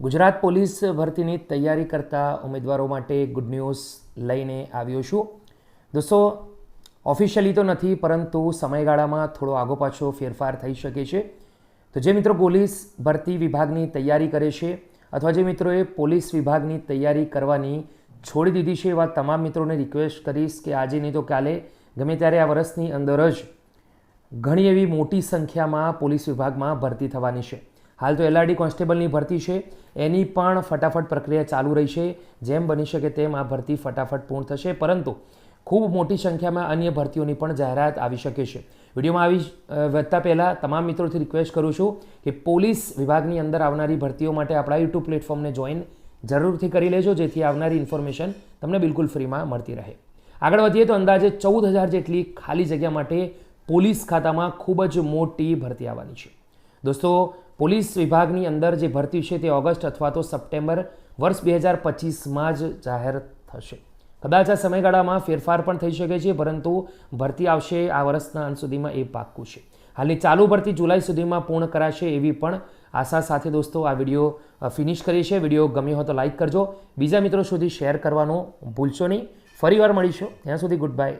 Gujarat police ભરતીની તૈયારી કરતા ઉમેદવારો માટે ગુડ ન્યૂઝ લઈને આવ્યો છું. દોસ્તો ઓફિશિયલી તો નથી, પરંતુ સમયગાળામાં થોડો આગો પાછો ફેરફાર થઈ શકે છે. તો જે મિત્રો પોલીસ ભરતી વિભાગની તૈયારી કરે છે, અથવા જે મિત્રોએ પોલીસ વિભાગની તૈયારી કરવાની છોડી દીધી છે, એવા તમામ મિત્રોને રિક્વેસ્ટ કરીશ કે આજે નહીં તો કાલે, ગમે ત્યારે આ વર્ષની અંદર જ ઘણી એવી મોટી સંખ્યામાં પોલીસ વિભાગમાં ભરતી થવાની છે. હાલ તો એલઆરડી કોન્સ્ટેબલની ભરતી છે. એની પણ ફટાફટ પ્રક્રિયા ચાલુ રહી છે. જેમ બની શકે તેમ આ ભરતી ફટાફટ પૂર્ણ થશે. પરંતુ ખૂબ મોટી સંખ્યામાં અન્ય ભરતીઓની પણ જાહેરાત આવી શકે છે. વિડીયોમાં આવી વધતા પહેલાં તમામ મિત્રોથી રિક્વેસ્ટ કરું છું કે પોલીસ વિભાગની અંદર આવનારી ભરતીઓ માટે આપણા યુટ્યુબ પ્લેટફોર્મને જોઈન જરૂરથી કરી લેજો. જેથી આવનારી ઇન્ફોર્મેશન તમને બિલકુલ ફ્રીમાં મળતી રહે. આગળ વધીએ તો અંદાજે ચૌદ હજાર જેટલી ખાલી જગ્યા માટે પોલીસ ખાતામાં ખૂબ જ મોટી ભરતી આવવાની છે. દોસ્તો પોલીસ વિભાગની અંદર જે ભરતી છે તે ઓગસ્ટ અથવા તો સપ્ટેમ્બર વર્ષ બે હજાર પચીસમાં જ જાહેર થશે. કદાચ આ સમયગાળામાં ફેરફાર પણ થઈ શકે છે, પરંતુ ભરતી આવશે આ વર્ષના અંત સુધીમાં એ પાક્કું છે. હાલની ચાલુ ભરતી જુલાઈ સુધીમાં પૂર્ણ કરાશે એવી પણ આશા સાથે દોસ્તો આ વીડિયો ફિનિશ કરીએ છીએ. વીડિયો ગમ્યો હોય તો લાઇક કરજો. બીજા મિત્રો સુધી શેર કરવાનું ભૂલશો નહીં. ફરીવાર મળીશું. ત્યાં સુધી ગુડ બાય.